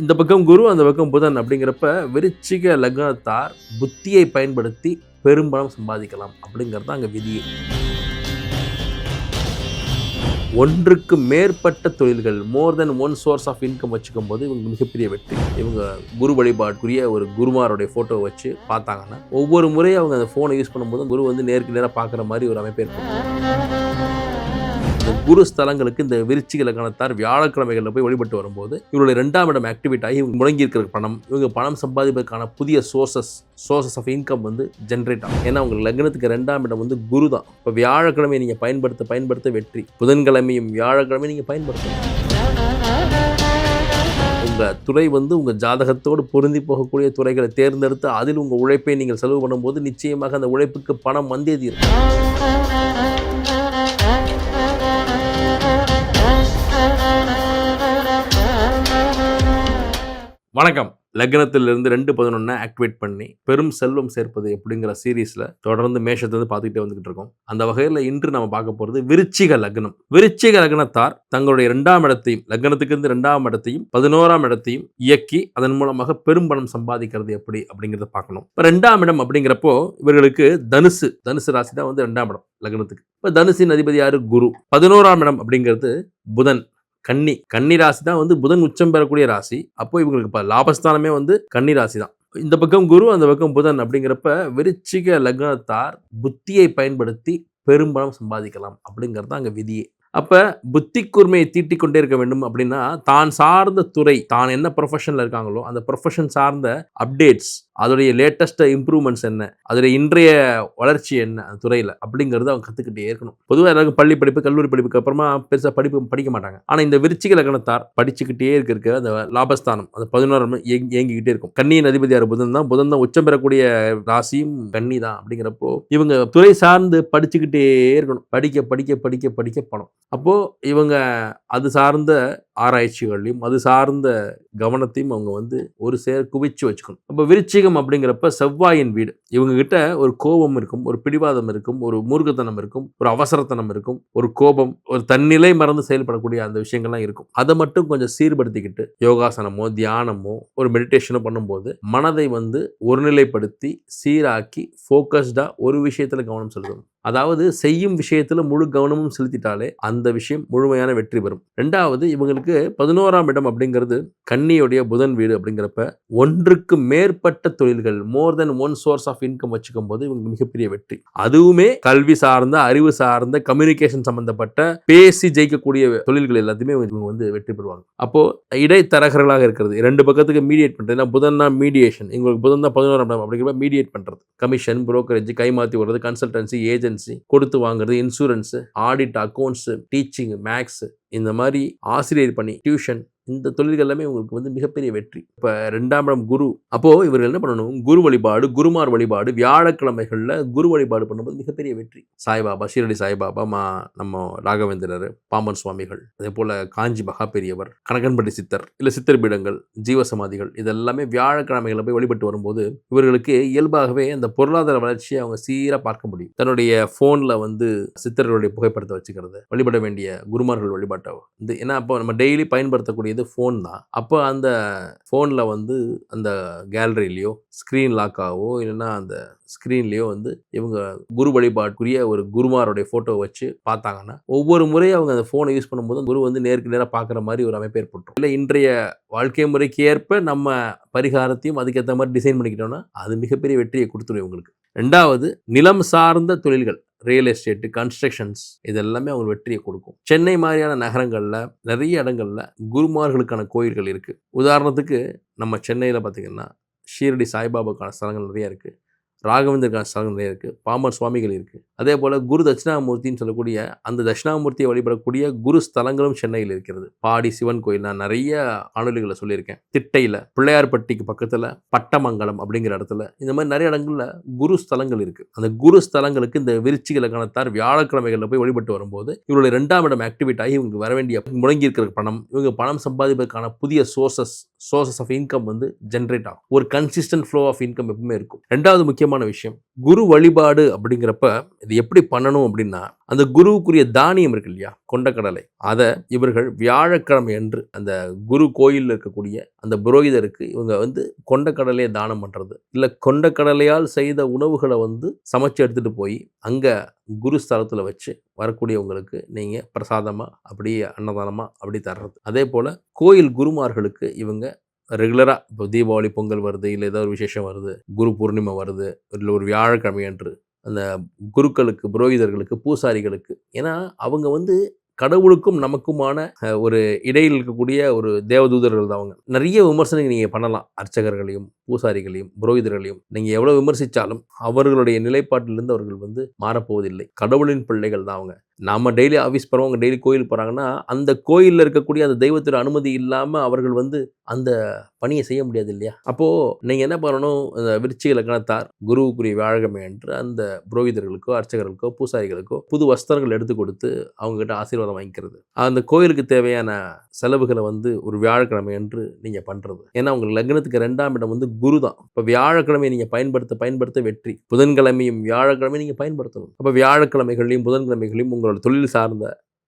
இந்த பக்கம் குரு அந்த பக்கம் புதன் அப்படிங்கிறப்ப விருச்சிக லக்னத்தார் புத்தியை பயன்படுத்தி பெரும்பணம் சம்பாதிக்கலாம் அப்படிங்கிறது தான் அங்கே விதி. ஒன்றுக்கு மேற்பட்ட தொழில்கள் more than one source of income வச்சுக்கும் போது இவங்க மிகப்பெரிய வெற்றி. இவங்க குரு வழிபாட்டுக்குரிய ஒரு குருமாரோடைய ஃபோட்டோ வச்சு பார்த்தாங்கன்னா ஒவ்வொரு முறையும் அவங்க அந்த ஃபோனை யூஸ் பண்ணும்போது குரு வந்து நேருக்கு நேராக பார்க்குற மாதிரி ஒரு அமைப்பு இருக்கும் இந்த குரு ஸ்தலங்களுக்கு இந்த விருச்சிக லக்னத்தார் வியாழக்கிழமைகளில் போய் வழிபட்டு வரும்போது இவருடைய ரெண்டாம் இடம் ஆக்டிவேட் ஆகி இவங்க முடங்கி இருக்கிற பணம் இவங்க பணம் சம்பாதிப்பதற்கான புதிய சோர்சஸ் சோர்சஸ் ஆஃப் இன்கம் வந்து ஜென்ரேட் ஆகும். ஏன்னா உங்கள் லக்னத்துக்கு ரெண்டாம் இடம் வந்து குரு தான். இப்போ வியாழக்கிழமை நீங்கள் பயன்படுத்த பயன்படுத்த வெற்றி. புதன்கிழமையும் வியாழக்கிழமையும் நீங்கள் பயன்படுத்தணும் உங்கள் துறை வந்து உங்கள் ஜாதகத்தோடு பொருந்தி போகக்கூடிய துறைகளை தேர்ந்தெடுத்து அதில் உங்கள் உழைப்பை நீங்கள் செலவு பண்ணும்போது நிச்சயமாக அந்த உழைப்புக்கு பணம் வந்தே தீரும். வணக்கம். லக்னத்திலிருந்து ரெண்டு பதினொன்னை ஆக்டிவேட் பண்ணி பெரும் செல்வம் சேர்ப்பது எப்படிங்கிற சீரீஸில் தொடர்ந்து மேஷத்தை வந்து பார்த்துக்கிட்டே வந்துகிட்டு இருக்கோம். அந்த வகையில் இன்று நம்ம பார்க்க போகிறது விருச்சிக லக்னம். விருச்சிக லக்னத்தார் தங்களுடைய ரெண்டாம் இடத்தையும் லக்னத்துக்கு இருந்து ரெண்டாம் இடத்தையும் பதினோராம் இடத்தையும் இயக்கி அதன் மூலமாக பெரும் பணம் சம்பாதிக்கிறது எப்படி அப்படிங்கிறத பார்க்கணும். இப்போ ரெண்டாம் இடம் அப்படிங்கிறப்போ இவர்களுக்கு தனுசு. தனுசு ராசி தான் வந்து ரெண்டாம் இடம் லக்னத்துக்கு. இப்போ தனுசின் அதிபதி யாரு? குரு. பதினோராம் இடம் அப்படிங்கிறது புதன். கன்னி கன்னி ராசி தான் வந்து புதன் உச்சம் பெறக்கூடிய ராசி. அப்போ இவங்களுக்கு லாபஸ்தானமே வந்து கன்னி ராசி தான். இந்த பக்கம் குரு அந்த பக்கம் புதன் அப்படிங்கிறப்ப விருச்சிக லக்னத்தார் புத்தியை பயன்படுத்தி பெரும்பணம் சம்பாதிக்கலாம் அப்படிங்கிறது தான் அங்கே விதியே. அப்போ புத்தி கூர்மையை தீட்டிக் கொண்டே இருக்க வேண்டும் அப்படின்னா தான் சார்ந்த துறை தான் என்ன ப்ரொஃபஷனில் இருக்காங்களோ அந்த ப்ரொஃபஷன் சார்ந்த அப்டேட்ஸ் அதோடைய லேட்டஸ்ட்டு இம்ப்ரூவ்மெண்ட்ஸ் என்ன அதோடைய இன்றைய வளர்ச்சி என்ன அந்த துறையில் அப்படிங்கிறது அவங்க கற்றுக்கிட்டே இருக்கணும். பொதுவாக எல்லாருக்கும் பள்ளி படிப்பு கல்லூரி படிப்புக்கு அப்புறமா பெருசாக படிப்பு படிக்க மாட்டாங்க. ஆனால் இந்த விருச்சிக லக்னத்தார் படிச்சுக்கிட்டே இருக்க இருக்க அந்த லாபஸ்தானம் அந்த பதினோரம் இயங்கிக்கிட்டே இருக்கும். கண்ணியின் அதிபதியார் புதன் தான் புதன் தான் உச்சம் பெறக்கூடிய ராசியும் கன்னி தான் அப்படிங்கிறப்போ இவங்க துறை சார்ந்து படிச்சுக்கிட்டே இருக்கணும். படிக்க படிக்க படிக்க படிக்க பணம். அப்போது இவங்க அது சார்ந்த ஆராய்ச்சிகளையும் அது சார்ந்த கவனத்தையும் அவங்க வந்து ஒரு சேர் குவிச்சு வச்சுக்கணும். அப்போ விருச்சிகம் அப்படிங்கிறப்ப செவ்வாயின் வீடு. இவங்ககிட்ட ஒரு கோபம் இருக்கும் ஒரு பிடிவாதம் இருக்கும் ஒரு மூர்க்கத்தனம் இருக்கும் ஒரு அவசரத்தனம் இருக்கும் ஒரு கோபம் ஒரு தன்னிலை மறந்து செயல்படக்கூடிய அந்த விஷயங்கள்லாம் இருக்கும். அதை மட்டும் கொஞ்சம் சீர்படுத்திக்கிட்டு யோகாசனமோ தியானமோ ஒரு மெடிடேஷனோ பண்ணும்போது மனதை வந்து ஒருநிலைப்படுத்தி சீராக்கி ஃபோக்கஸ்டாக ஒரு விஷயத்தில் கவனம் செலுத்தணும். அதாவது செய்யும் விஷயத்தில் முழு கவனமும் செலுத்திட்டாலே அந்த விஷயம் முழுமையான வெற்றி பெறும். ரெண்டாவது இவங்களுக்கு பதினோராம் இடம் அப்படிங்கிறது கன்னியுடைய புதன் வீடு அப்படிங்கிறப்ப ஒன்றுக்கு மேற்பட்ட தொழில்கள் more than one source of income வச்சுக்கும் போது இவங்க மிகப்பெரிய வெற்றி. அதுவுமே கல்வி சார்ந்த அறிவு சார்ந்த கம்யூனிகேஷன் சம்பந்தப்பட்ட பேசி ஜெயிக்கக்கூடிய தொழில்கள் எல்லாத்தையுமே இவங்க வந்து வெற்றி பெறுவாங்க. அப்போ இடைத்தரகர்களாக இருக்கிறது. ரெண்டு பக்கத்துக்கு மீடியேட் பண்ணுறது புதன் தான் மீடியேஷன் இவங்களுக்கு புதன் தான் பதினோராம் இடம் அப்படிங்கிறப்ப மீடியேட் பண்ணுறது கமிஷன் புரோக்கரேஜ் கைமாத்தி விடுறது கன்சல்டன்சி ஏஜென்ட் கன்சல்டன்சி கொடுத்து வாங்குறது insurance audit accounts teaching maths இந்த மாதிரி ஆசிரியர் பணி டியூஷன் இந்த தொழில்கள் எல்லாமே உங்களுக்கு வந்து மிகப்பெரிய வெற்றி. இப்போ ரெண்டாம் இடம் குரு. அப்போது இவர்கள் என்ன பண்ணணும்? குரு வழிபாடு குருமார் வழிபாடு வியாழக்கிழமைகளில் குரு வழிபாடு பண்ணும்போது மிகப்பெரிய வெற்றி. சாய்பாபா ஷீரடி சாய்பாபா மா நம்ம ராகவேந்திரர் பாம்பன் சுவாமிகள் அதே போல் காஞ்சி மகா பெரியவர் கணக்கன்பட்டி சித்தர் இல்லை சித்தர் பீடங்கள் ஜீவசமாதிகள் இதெல்லாமே வியாழக்கிழமைகளில் போய் வழிபட்டு வரும்போது இவர்களுக்கு இயல்பாகவே அந்த பொருளாதார வளர்ச்சியை அவங்க சீராக பார்க்க முடியும். தன்னுடைய ஃபோனில் வந்து சித்தர்களுடைய புகைப்படத்தை வச்சுக்கிறது வழிபட வேண்டிய குருமார்கள் வழிபாட்டை வந்து ஏன்னா அப்போ நம்ம டெய்லி பயன்படுத்தக்கூடிய இது ஃபோன் தான். அப்போ அந்த ஃபோனில் வந்து அந்த கேலரியிலையோ ஸ்க்ரீன் லாக்காவோ இல்லைன்னா அந்த ஸ்க்ரீன்லேயோ வந்து இவங்க குரு வழிபாட்டுக்குரிய ஒரு குருமாரோடைய ஃபோட்டோ வச்சு பார்த்தாங்கன்னா ஒவ்வொரு முறையும் அவங்க அந்த ஃபோனை யூஸ் பண்ணும்போது குரு வந்து நேருக்கு நேராக பார்க்குற மாதிரி ஒரு அமைப்பு ஏற்பட்டுரும். இல்லை இன்றைய வாழ்க்கை முறைக்கு ஏற்ப நம்ம பரிகாரத்தையும் அதுக்கேற்ற மாதிரி டிசைன் பண்ணிக்கிட்டோம்னா அது மிகப்பெரிய வெற்றியை கொடுத்துரும் இவங்களுக்கு. ரெண்டாவது நிலம் சார்ந்த தொழில்கள். ரியல் எஸ்டேட்டு கன்ஸ்ட்ரக்ஷன்ஸ் இது எல்லாமே அவங்க வெற்றியை கொடுக்கும். சென்னை மாதிரியான நகரங்களில் நிறைய இடங்களில் குருமார்களுக்கான கோயில்கள் இருக்குது உதாரணத்துக்கு நம்ம சென்னையில் பார்த்திங்கன்னா ஷீரடி சாய்பாபாக்கான ஸ்தலங்கள் நிறையா இருக்குது ராகவேந்திர ஸ்தலங்கள் இருக்குது பாமர் சுவாமிகள் இருக்குது அதே போல் குரு தட்சிணாமூர்த்தின்னு சொல்லக்கூடிய அந்த தட்சிணாமூர்த்தியை வழிபடக்கூடிய குரு ஸ்தலங்களும் சென்னையில் இருக்கிறது. பாடி சிவன் கோயில் நான் நிறைய ஆணொலிகளை சொல்லியிருக்கேன். திட்டையில் பிள்ளையார்பட்டிக்கு பக்கத்தில் பட்டமங்கலம் அப்படிங்கிற இடத்துல இந்த மாதிரி நிறைய இடங்களில் குரு ஸ்தலங்கள் இருக்குது அந்த குரு ஸ்தலங்களுக்கு இந்த விருச்சிக லக்னத்தார் வியாழக்கிழமைகளில் போய் வழிபட்டு வரும்போது இவருடைய ரெண்டாம் இடம் ஆக்டிவேட் ஆகி இவங்களுக்கு வர வேண்டிய முடங்கி இருக்கிற பணம் இவங்க பணம் சம்பாதிப்பதற்கான புதிய சோர்சஸ் சோர்சஸ் ஆஃப் இன்கம் வந்து ஜென்ரேட் ஆகும். ஒரு கன்சிஸ்டன்ட் ஃப்ளோ ஆஃப் இன்கம் எப்பவுமே இருக்கும். ரெண்டாவது முக்கியமான விஷயம் குரு வழிபாடு அப்படிங்கிறப்ப இது எப்படி பண்ணணும் அப்படின்னா அந்த குருவுக்குரிய தானியம் இருக்கு இல்லையா கொண்டக்கடலை அதை இவர்கள் வியாழக்கிழமை என்று அந்த குரு கோயிலில் இருக்கக்கூடிய அந்த புரோகிதருக்கு இவங்க வந்து கொண்டக்கடலையை தானம் பண்ணுறது இல்லை கொண்டக்கடலையால் செய்த உணவுகளை வந்து சமைச்சு எடுத்துகிட்டு போய் அங்கே குரு ஸ்தலத்தில் வச்சு வரக்கூடியவங்களுக்கு நீங்கள் பிரசாதமாக அப்படியே அன்னதானமாக அப்படி தர்றது. அதே போல் கோயில் குருமார்களுக்கு இவங்க ரெகுலராக இப்போ தீபாவளி பொங்கல் வருது இல்லை ஏதோ ஒரு விசேஷம் வருது குரு பூர்ணிமை வருது இல்லை ஒரு வியாழக்கிழமை அன்று அந்த குருக்களுக்கு புரோகிதர்களுக்கு பூசாரிகளுக்கு ஏன்னா அவங்க வந்து கடவுளுக்கும் நமக்குமான ஒரு இடையில் இருக்கக்கூடிய ஒரு தேவதூதர்கள் தான் அவங்க. நிறைய விமர்சனங்கள் நீங்கள் பண்ணலாம். அர்ச்சகர்களையும் பூசாரிகளையும் புரோகிதர்களையும். நீங்கள் எவ்வளோ விமர்சித்தாலும் அவர்களுடைய நிலைப்பாட்டிலிருந்து அவர்கள் வந்து மாறப்போவதில்லை. கடவுளின் பிள்ளைகள் தான் அவங்க. நாம் டெய்லி ஆஃபீஸ் போகிறவங்க டெய்லி கோயில் போகிறாங்கன்னா அந்த கோயிலில் இருக்கக்கூடிய அந்த தெய்வத்தோட அனுமதி இல்லாமல் அவர்கள் வந்து அந்த பணியை செய்ய முடியாது இல்லையா? அப்போது நீங்கள் என்ன பண்ணணும்? இந்த விருச்சிக லக்னத்தார் குருவுக்குரிய வியாழகமே என்று அந்த புரோகிதர்களுக்கோ அர்ச்சகர்களுக்கோ பூசாரிகளுக்கோ புது வஸ்திரங்கள் எடுத்து கொடுத்து அவங்ககிட்ட ஆசீர்வாதம் வாங்கிக்கிறது. அந்த கோயிலுக்கு தேவையான செலவுகளை வந்து ஒரு வியாழக்கிழமை என்று நீங்கள் பண்ணுறது ஏன்னா உங்கள் லக்னத்துக்கு ரெண்டாம் இடம் வந்து குரு தான். இப்போ வியாழக்கிழமை நீங்கள் பயன்படுத்த பயன்படுத்த வெற்றி. புதன்கிழமையும் வியாழக்கிழமையும் நீங்கள் பயன்படுத்தணும். அப்போ வியாழக்கிழமைகளையும் புதன்கிழமைகளையும் உங்களோட தொழில் சார்ந்த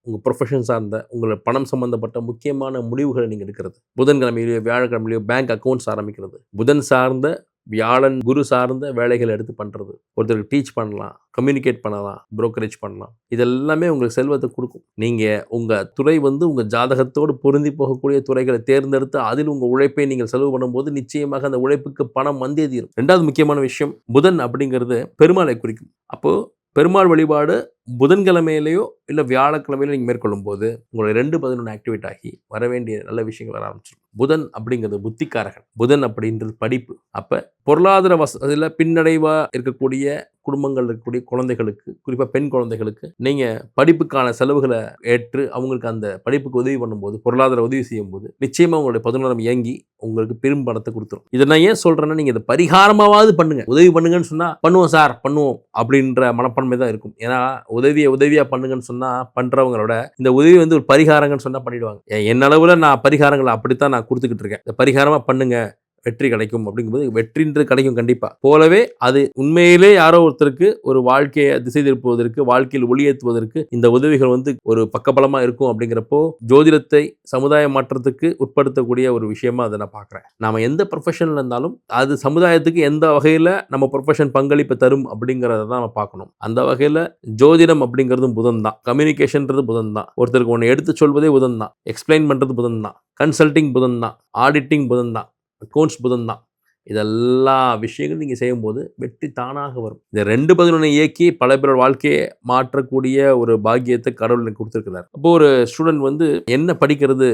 உங்கள் ப்ரொஃபஷன் சார்ந்த உங்களோட பணம் சம்மந்தப்பட்ட முக்கியமான முடிவுகளை நீங்கள் எடுக்கிறது. புதன்கிழமையிலேயோ வியாழக்கிழமையிலையோ பேங்க் அக்கௌண்ட்ஸ் ஆரம்பிக்கிறது. புதன் சார்ந்த வியாழன் குரு சார்ந்த வேலைகளை எடுத்து பண்ணுறது ஒருத்தருக்கு டீச் பண்ணலாம் கம்யூனிகேட் பண்ணலாம் புரோக்கரேஜ் பண்ணலாம். இதெல்லாமே உங்களுக்கு செல்வத்தை கொடுக்கும். நீங்கள் உங்கள் துறை வந்து உங்கள் ஜாதகத்தோடு பொருந்தி போகக்கூடிய துறைகளை தேர்ந்தெடுத்து அதில் உங்கள் உழைப்பை நீங்கள் செலவு பண்ணும்போது நிச்சயமாக அந்த உழைப்புக்கு பணம் வந்தே தீரும். ரெண்டாவது முக்கியமான விஷயம் புதன் அப்படிங்கிறது பெருமாளை குறிக்கும். அப்போது பெருமாள் வழிபாடு புதன்கிழமையிலையோ இல்லை வியாழக்கிழமையில நீங்கள் மேற்கொள்ளும் போது உங்களுடைய ரெண்டு பதினொன்று ஆக்டிவேட் ஆகி வர வேண்டிய நல்ல விஷயங்கள் வர ஆரம்பிச்சிடும். புதன் அப்படிங்கிறது புத்திக்காரகன். புதன் அப்படின்றது படிப்பு. அப்போ பொருளாதார வசதியில் பின்னடைவாக இருக்கக்கூடிய குடும்பங்கள் இருக்கக்கூடிய குழந்தைகளுக்கு குறிப்பாக பெண் குழந்தைகளுக்கு நீங்கள் படிப்புக்கான செலவுகளை ஏற்று அவங்களுக்கு அந்த படிப்புக்கு உதவி பண்ணும்போது பொருளாதார உதவி செய்யும்போது நிச்சயமாக உங்களுடைய பதினோரம் இயங்கி உங்களுக்கு பெரும் பணத்தை கொடுத்துரும். இதை நான் ஏன் சொல்கிறேன்னா நீங்கள் இதை பரிகாரமாவது பண்ணுங்கள் உதவி பண்ணுங்கன்னு சொன்னால் பண்ணுவோம் சார் பண்ணுவோம் அப்படின்ற மனப்பான்மை தான் இருக்கும். ஏன்னா உதவியை உதவியாக பண்ணுங்கன்னு சொன்னால் பண்ணுறவங்களோட இந்த உதவி வந்து ஒரு பரிகாரங்கன்னு சொன்னால் பண்ணிடுவாங்க. என் அளவில் நான் பரிகாரங்களை அப்படித்தான் நான் கொடுத்துக்கிட்டு இருக்கேன். இந்த பரிகாரமாக பண்ணுங்கள் வெற்றி கிடைக்கும் அப்படிங்கும்போது வெற்றின்றது கிடைக்கும் கண்டிப்பாக போலவே அது உண்மையிலே யாரோ ஒருத்தருக்கு ஒரு வாழ்க்கையை திசை திருப்புவதற்கு வாழ்க்கையில் ஒளியேற்றுவதற்கு இந்த உதவிகள் வந்து ஒரு பக்கபலமாக இருக்கும் அப்படிங்கிறப்போ ஜோதிடத்தை சமுதாய மாற்றத்துக்கு உட்படுத்தக்கூடிய ஒரு விஷயமா அதை நான் பார்க்குறேன். நாம் எந்த ப்ரொஃபஷனில் இருந்தாலும் அது சமுதாயத்துக்கு எந்த வகையில் நம்ம ப்ரொஃபஷன் பங்களிப்பு தரும் அப்படிங்கிறத தான் நம்ம பார்க்கணும். அந்த வகையில் ஜோதிடம் அப்படிங்கிறதும் புதன் தான் கம்யூனிகேஷன்றது புதன் தான் ஒருத்தருக்கு ஒன்று எடுத்து சொல்வதே புதன் தான் எக்ஸ்பிளைன் பண்ணுறது புதன் தான் கன்சல்டிங் புதன் தான் ஆடிட்டிங் புதன் தான் கோன்ஸ் புதன் தான். இதெல்லா விஷயங்களும் நீங்கள் செய்யும்போது வெற்றி தானாக வரும். இந்த ரெண்டு பதினொன்று இயக்கி பல பேரோட வாழ்க்கையை மாற்றக்கூடிய ஒரு பாக்கியத்தை கடவுள் எனக்கு கொடுத்துருக்கிறார். அப்போ ஒரு ஸ்டூடெண்ட் வந்து என்ன படிக்கிறது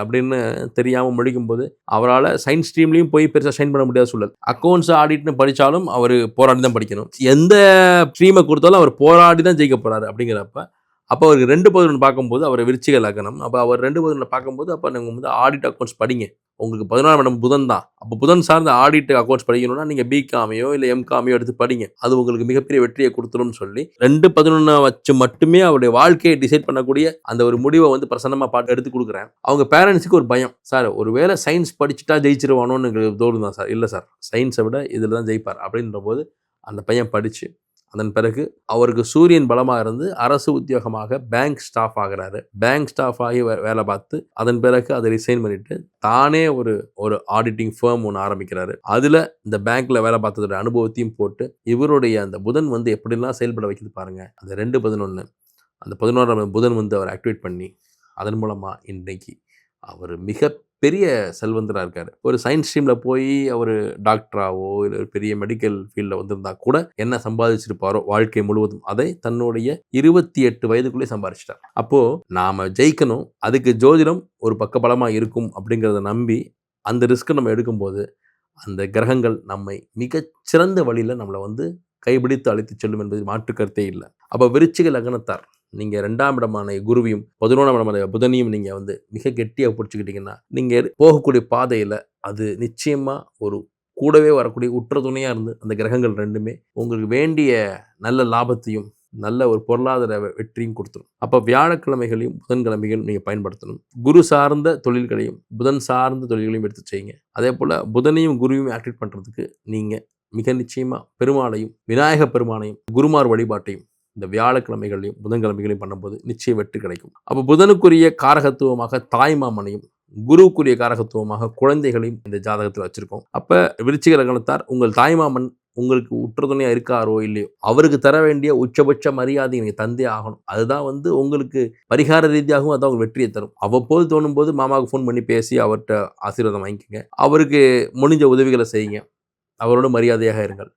அப்படின்னு தெரியாமல் முடிக்கும்போது அவரால் சயின்ஸ் ஸ்ட்ரீம்லையும் போய் பெருசாக சைன் பண்ண முடியாத சூழல். அக்கௌண்ட்ஸ் ஆடிட்னு படித்தாலும் அவர் போராடி தான் படிக்கணும். எந்த ஸ்ட்ரீமை கொடுத்தாலும் அவர் போராடி தான் ஜெயிக்க போகிறாரு அப்படிங்கிறப்ப அப்போ அவருக்கு ரெண்டு பதினொன்று பார்க்கும்போது அவர் விருச்சிக லக்னம் அப்போ அவர் ரெண்டு பதினொன்று பார்க்கும்போது அப்போ நீங்கள் வந்து ஆடிட் அக்கௌண்ட்ஸ் படிங்க. உங்களுக்கு பதினொன்றாம் இடம் புதன் தான். அப்போ புதன் சார்ந்த ஆடிட் அக்கௌண்ட்ஸ் படிக்கணும்னா நீங்கள் பிகாமையோ இல்லை எம்காமையோ எடுத்து படிங்க. அது உங்களுக்கு மிகப்பெரிய வெற்றியை கொடுத்துரும்னு சொல்லி ரெண்டு பதினொன்றை வச்சு மட்டுமே அவருடைய வாழ்க்கையை டிசைட் பண்ணக்கூடிய அந்த ஒரு முடிவை வந்து பிரசன்னமாக பாட்டு எடுத்து கொடுக்குறேன். அவங்க பேரண்ட்ஸுக்கு ஒரு பயம். சார் ஒருவேளை சயின்ஸ் படிச்சுட்டா ஜெயிச்சிருவானோன்னு எங்களுக்கு தோணும் தான் சார் இல்லை சார் சயின்ஸை விட இதில் தான் ஜெயிப்பார். அப்படின்ற போது அந்த பையன் படித்து அதன் பிறகு அவருக்கு சூரியன் பலமாக இருந்து அரசு உத்தியோகமாக பேங்க் ஸ்டாஃப் ஆகிறாரு. பேங்க் ஸ்டாஃப் ஆகி வேலை பார்த்து அதன் பிறகு அதை ரிசைன் பண்ணிட்டு தானே ஒரு ஒரு ஆடிட்டிங் ஃபேர்ம் ஒன்று ஆரம்பிக்கிறாரு. அதில் இந்த பேங்க்ல வேலை பார்த்ததோட அனுபவத்தையும் போட்டு இவருடைய அந்த புதன் வந்து எப்படிலாம் செயல்பட வைக்குது பாருங்க. அந்த ரெண்டு பதினொன்று அந்த பதினோராம் புதன் வந்து அவர் ஆக்டிவேட் பண்ணி அதன் மூலமாக இன்றைக்கு அவர் மிக பெரிய செல்வந்தராக இருக்கார். ஒரு சயின்ஸ் ஸ்ட்ரீமில் போய் அவர் டாக்டராவோ இல்லை ஒரு பெரிய மெடிக்கல் ஃபீல்டில் வந்திருந்தா கூட என்ன சம்பாதிச்சிருப்பாரோ வாழ்க்கை முழுவதும் அதை தன்னுடைய இருபத்தி எட்டு வயதுக்குள்ளே சம்பாதிச்சிட்டார் அப்போது நாம் ஜெயிக்கணும் அதுக்கு ஜோதிடம் ஒரு பக்கபலமாக இருக்கும் அப்படிங்கிறத நம்பி அந்த ரிஸ்க்கை நம்ம எடுக்கும்போது அந்த கிரகங்கள் நம்மை மிகச்சிறந்த வழியில் நம்மளை வந்து கைபிடித்து அழைத்து செல்லும் என்பது மாற்று கருத்தே இல்லை. அப்போ விருச்சிக லக்னத்தார் நீங்கள் ரெண்டாம் இடமான குருவையும் பதினோராம் இடமான புதனையும் நீங்கள் வந்து மிக கெட்டியாக பிடிச்சிக்கிட்டிங்கன்னா நீங்கள் போகக்கூடிய பாதையில் அது நிச்சயமாக ஒரு கூடவே வரக்கூடிய உற்ற துணையாக இருந்து அந்த கிரகங்கள் ரெண்டுமே உங்களுக்கு வேண்டிய நல்ல லாபத்தையும் நல்ல ஒரு பொருளாதார வெற்றியும் கொடுத்துரும். அப்போ வியாழக்கிழமைகளையும் புதன்கிழமைகளையும் நீங்கள் பயன்படுத்தணும். குரு சார்ந்த தொழில்களையும் புதன் சார்ந்த தொழில்களையும் எடுத்து செய்யுங்க. அதே போல் புதனையும் குருவையும் ஆக்டிவேட் பண்ணுறதுக்கு நீங்கள் மிக நிச்சயமாக பெருமாளையும் விநாயக பெருமானையும் குருமார் வழிபாட்டையும் இந்த வியாழக்கிழமைகளையும் புதன்கிழமைகளையும் பண்ணும்போது நிச்சயம் வெற்றி கிடைக்கும். அப்போ புதனுக்குரிய காரகத்துவமாக தாய்மாமனையும் குருவுக்குரிய காரகத்துவமாக குழந்தைகளையும் இந்த ஜாதகத்தில் வச்சுருக்கோம். அப்போ விருச்சிக லக்னத்தார் உங்கள் தாய்மாமன் உங்களுக்கு உற்றுதுணையாக இருக்காரோ இல்லையோ அவருக்கு தர வேண்டிய உச்சபட்ச மரியாதை நீங்கள் தந்தே ஆகணும். அதுதான் வந்து உங்களுக்கு பரிகார ரீதியாகவும் அதான் உங்களுக்கு வெற்றியை தரும். அவ்வப்போது தோணும் போது மாமாவுக்கு ஃபோன் பண்ணி பேசி அவர்கிட்ட ஆசீர்வாதம் வாங்கிக்கோங்க. அவருக்கு முடிஞ்ச உதவிகளை செய்யுங்க. அவரோட மரியாதையாக இருங்கள்.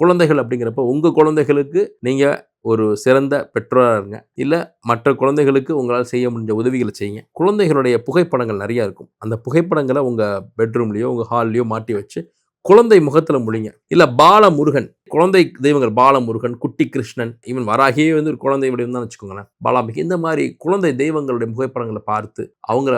குழந்தைகள் அப்படிங்கிறப்ப உங்கள் குழந்தைகளுக்கு நீங்கள் ஒரு சிறந்த பெற்றோராக இருங்க இல்லை மற்ற குழந்தைகளுக்கு உங்களால் செய்ய முடிஞ்ச உதவிகளை செய்யுங்க. குழந்தைகளுடைய புகைப்படங்கள் நிறையா இருக்கும். அந்த புகைப்படங்களை உங்கள் பெட்ரூம்லேயோ உங்கள் ஹால்லையோ மாட்டி வச்சு குழந்தை முகத்தில் முடிங்க இல்லை பாலமுருகன் குழந்தை தெய்வங்கள் பாலமுருகன் குட்டி கிருஷ்ணன் ஈவன் வராகியே வந்து ஒரு குழந்தை வடிவம் தான் வச்சுக்கோங்களேன். பாலாம்பிகை இந்த மாதிரி குழந்தை தெய்வங்களுடைய புகைப்படங்களை பார்த்து அவங்கள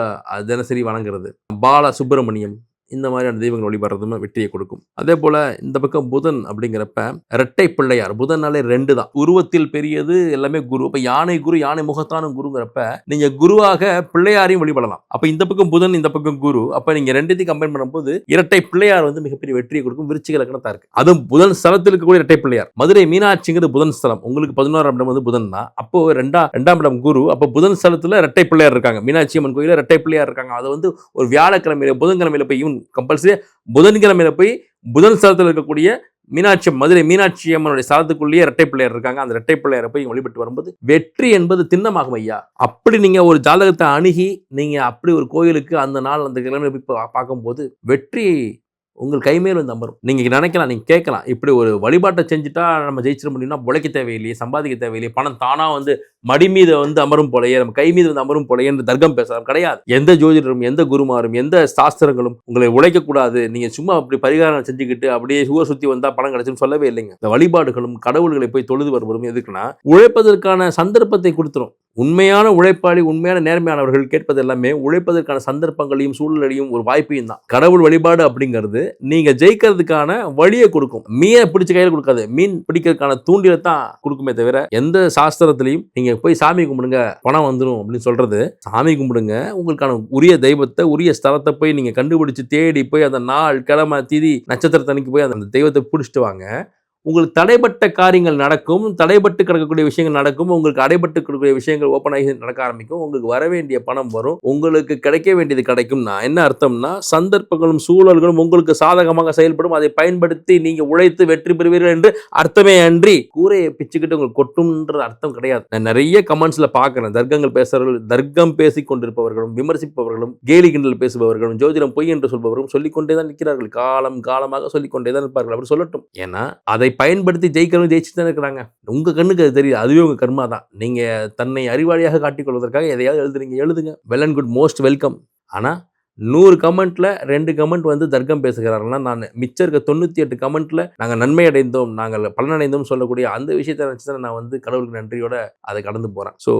தினசரி வணங்குறது. பால சுப்பிரமணியம் இந்த மாதிரியான தெய்வங்கள் வழிபடுறதுமே வெற்றியை கொடுக்கும். அதே போல இந்த பக்கம் புதன் அப்படிங்கிறப்ப இரட்டை பிள்ளையார். புதன்னாலே ரெண்டு தான். உருவத்தில் பெரியது எல்லாமே குரு. இப்போ யானை குரு யானை முகத்தான குருங்கிறப்ப நீங்க குருவாக பிள்ளையாரையும் வழிபடலாம். அப்போ இந்த பக்கம் புதன் இந்த பக்கம் குரு. அப்போ நீங்க ரெண்டுத்தையும் கம்பைன் பண்ணும்போது இரட்டை பிள்ளையார் வந்து மிகப்பெரிய வெற்றியை கொடுக்கும். விருச்சிக லக்கணத்தா இருக்கு. அதுவும் புதன் ஸ்தலத்தில் இருக்கக்கூடிய இரட்டை பிள்ளையார். மதுரை மீனாட்சிங்கிறது புதன் ஸ்தலம். உங்களுக்கு பதினோராம் இடம் வந்து புதன் தான். அப்போ ரெண்டா ரெண்டாம் இடம் குரு. அப்போ புதன் ஸ்தலத்தில் இரட்டை பிள்ளையார் இருக்காங்க. மீனாட்சி அம்மன் கோயிலில் இரட்டை பிள்ளையார் இருக்காங்க. அது வந்து ஒரு வியாழக்கிழமையில புதன்கிழமையில போய் இவன் கம்பல்சரி புதன்கிழமையில போய் புதன் ஸ்தலத்தில் இருக்கக்கூடிய மீனாட்சி மதுரை மீனாட்சி அம்மனுடைய ஸ்தலத்துக்குள்ளேயே இரட்டை பிள்ளையர் இருக்காங்க. அந்த இரட்டை பிள்ளையரை போய் வழிபட்டு வரும்போது வெற்றி என்பது திண்ணமாகும் ஐயா. அப்படி நீங்க ஒரு ஜாதகத்தை அணுகி நீங்க அப்படி ஒரு கோயிலுக்கு அந்த நாள் அந்த கிழமை போய் பா- பார்க்கும்போது வெற்றி உங்கள் கைமேல் வந்து அமரும். நீங்க நினைக்கலாம் நீங்க கேட்கலாம். இப்படி ஒரு வழிபாட்டை செஞ்சுட்டா நம்ம ஜெயிச்சிட முடியும்னா உழைக்க தேவையில்லையே சம்பாதிக்க தேவையில்லையே பணம் தானாக வந்து மடி மீது வந்து அமரும் போலையே நம்ம கை மீது வந்து அமரும் போலயே என்று தர்க்கம் பேசலாம் கிடையாது. எந்த ஜோதிடரும் எந்த குருமாரும் எந்த சாஸ்திரங்களும் உங்களை உழைக்கக்கூடாது. நீங்க சும்மா அப்படி பரிகாரம் செஞ்சுக்கிட்டு அப்படியே சுவர் சுத்தி வந்தா பணம் கிடைச்சுன்னு சொல்லவே இல்லைங்க. இந்த வழிபாடுகளும் கடவுள்களை போய் தொழுது வருவதும் எதுக்குன்னா உழைப்பதற்கான சந்தர்ப்பத்தை கொடுத்துரும். உண்மையான உழைப்பாளி உண்மையான நேர்மையானவர்கள் கேட்பது எல்லாமே உழைப்பதற்கான சந்தர்ப்பங்களையும் சூழலையும் ஒரு வாய்ப்பையும் தான். கடவுள் வழிபாடு அப்படிங்கிறது நீங்க ஜெயிக்கிறதுக்கான வழியை கொடுக்கும். மீனை பிடிச்ச கையில் கொடுக்காது. மீன் பிடிக்கிறதுக்கான தூண்டில தான் கொடுக்குமே தவிர எந்த சாஸ்திரத்திலையும் நீங்க போய் சாமி கும்பிடுங்க பணம் வந்துடும் அப்படின்னு சொல்றது. சாமி கும்பிடுங்க உங்களுக்கான உரிய தெய்வத்தை உரிய ஸ்தலத்தை போய் நீங்கள் கண்டுபிடிச்சி தேடி போய் அந்த நாள் கிழமை திதி நட்சத்திரத்தன்னைக்கு போய் அந்த தெய்வத்தை பிடிச்சிட்டு வாங்க. உங்களுக்கு தடைப்பட்ட காரியங்கள் நடக்கும் தடைப்பட்டு கிடக்கக்கூடிய விஷயங்கள் நடக்கும் உங்களுக்கு அடைபட்டு கிடக்கக்கூடிய விஷயங்கள் ஓப்பன் ஆகி நடக்க ஆரம்பிக்கும் உங்களுக்கு வர வேண்டிய பணம் வரும் உங்களுக்கு கிடைக்க வேண்டியது கிடைக்கும்னா என்ன அர்த்தம்னா சந்தர்ப்பங்களும் சூழல்களும் உங்களுக்கு சாதகமாக செயல்படும் அதை பயன்படுத்தி நீங்கள் உழைத்து வெற்றி பெறுவீர்கள் என்று அர்த்தமே அன்றி கூரையை பிச்சுக்கிட்டு உங்களுக்கு கொட்டும்ன்ற அர்த்தம் கிடையாது. நான் நிறைய கமெண்ட்ஸில் பார்க்குறேன். தர்க்கங்கள் பேசுறவர்கள் தர்க்கம் பேசி கொண்டிருப்பவர்களும் விமர்சிப்பவர்களும் கேலி கிண்டல் பேசுபவர்களும் ஜோதிடம் பொய் என்று சொல்பவர்களும் சொல்லிக்கொண்டே தான் நிற்கிறார்கள். காலம் காலமாக சொல்லிக்கொண்டே தான் இருப்பார்கள். அப்படி சொல்லட்டும். ஏன்னா அதை பயன்படுத்தி ஜெயிக்கிறவங்க ஜெயிச்சு தான் இருக்கிறாங்க. உங்கள் கண்ணுக்கு அது தெரியுது. அதுவே உங்கள் கர்மா தான். நீங்கள் தன்னை அறிவாளியாக காட்டிக்கொள்வதற்காக எதையாவது எழுதுறீங்க. எழுதுங்க. Well and good most welcome ஆனால் நூறு கமெண்ட்டில் ரெண்டு கமெண்ட் வந்து தர்க்கம் பேசுகிறார்கள்னா நான் மிச்சம் இருக்க தொண்ணூற்றி எட்டு கமெண்ட்டில் நாங்கள் நன்மை அடைந்தோம் நாங்கள் பலனடைந்தோம் சொல்லக்கூடிய அந்த விஷயத்தை நினச்சி தான் நான் வந்து கடவுளுக்கு நன்றியோட அதை கடந்து போகிறேன் ஸோ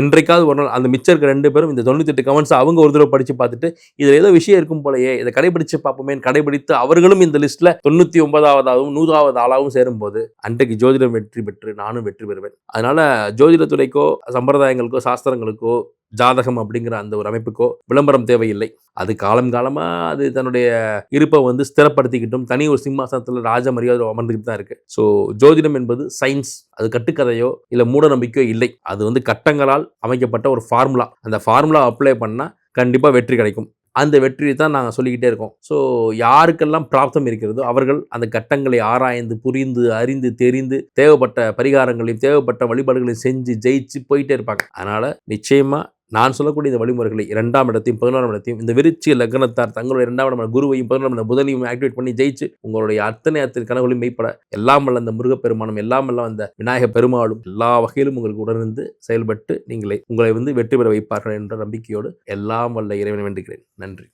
என்றைக்காவது ஒரு நாள் அந்த மிச்சம் இருக்க ரெண்டு பேரும் இந்த தொண்ணூற்றி எட்டு கமெண்ட்ஸ் அவங்க ஒரு தடவை படித்து பார்த்துட்டு இதில் ஏதோ விஷயம் இருக்கும் போலயே இதை கடைபிடிச்சு பார்ப்போமே கடைபிடித்து அவர்களும் இந்த லிஸ்ட்டில் தொண்ணூற்றி ஒன்பதாவதாகவும் நூறாவது ஆளாகவும் சேரும்போது அன்றைக்கு ஜோதிடம் வெற்றி பெற்று நானும் வெற்றி பெறுவேன். அதனால் ஜோதிடத்துறைக்கோ சம்பிரதாயங்களுக்கோ சாஸ்திரங்களுக்கோ ஜாதகம் அப்படிங்கிற அந்த ஒரு அமைப்புக்கோ விளம்பரம் தேவையில்லை. அது காலம் காலமாக அது தன்னுடைய இருப்பை வந்து ஸ்திரப்படுத்திக்கிட்டும் தனி ஒரு சிம்மாசனத்தில் ராஜ மரியாதை அமர்ந்துக்கிட்டு தான் இருக்குது ஸோ ஜோதிடம் என்பது சயின்ஸ் அது கட்டுக்கதையோ இல்லை மூட நம்பிக்கையோ இல்லை. அது வந்து கட்டங்களால் அமைக்கப்பட்ட ஒரு ஃபார்முலா அந்த ஃபார்முலா அப்ளை பண்ணால் கண்டிப்பாக வெற்றி கிடைக்கும். அந்த வெற்றியை தான் நாங்கள் சொல்லிக்கிட்டே இருக்கோம். ஸோ யாருக்கெல்லாம் பிராப்தம் இருக்கிறதோ அவர்கள் அந்த கட்டங்களை ஆராய்ந்து புரிந்து அறிந்து தெரிந்து தேவைப்பட்ட பரிகாரங்களையும் தேவைப்பட்ட வழிபாடுகளையும் செஞ்சு ஜெயிச்சு போயிட்டே இருப்பாங்க. அதனால் நிச்சயமாக நான் சொல்லக்கூடிய இந்த வழிமுறைகளை இரண்டாம் இடத்தையும் பதினோராம் இடத்தையும் இந்த விருச்சிய லக்னத்தார் தங்களுடைய இரண்டாம் இடம் குருவையும் பதினோராம் இடம் புதனையும் ஆக்டிவேட் பண்ணி ஜெயிச்சு உங்களுடைய அத்தனை அத்தனை கனவுகளையும் மெய்ப்பட எல்லாம் வல்ல அந்த முருகப்பெருமானம் எல்லாம் வல்ல அந்த விநாயக பெருமாளும் எல்லா வகையிலும் உங்களுக்கு உடனிருந்து செயல்பட்டு நீங்களே உங்களை வந்து வெற்றி பெற வைப்பார்கள் என்ற நம்பிக்கையோடு எல்லாம் வல்ல இறைவனை வேண்டுகிறேன். நன்றி.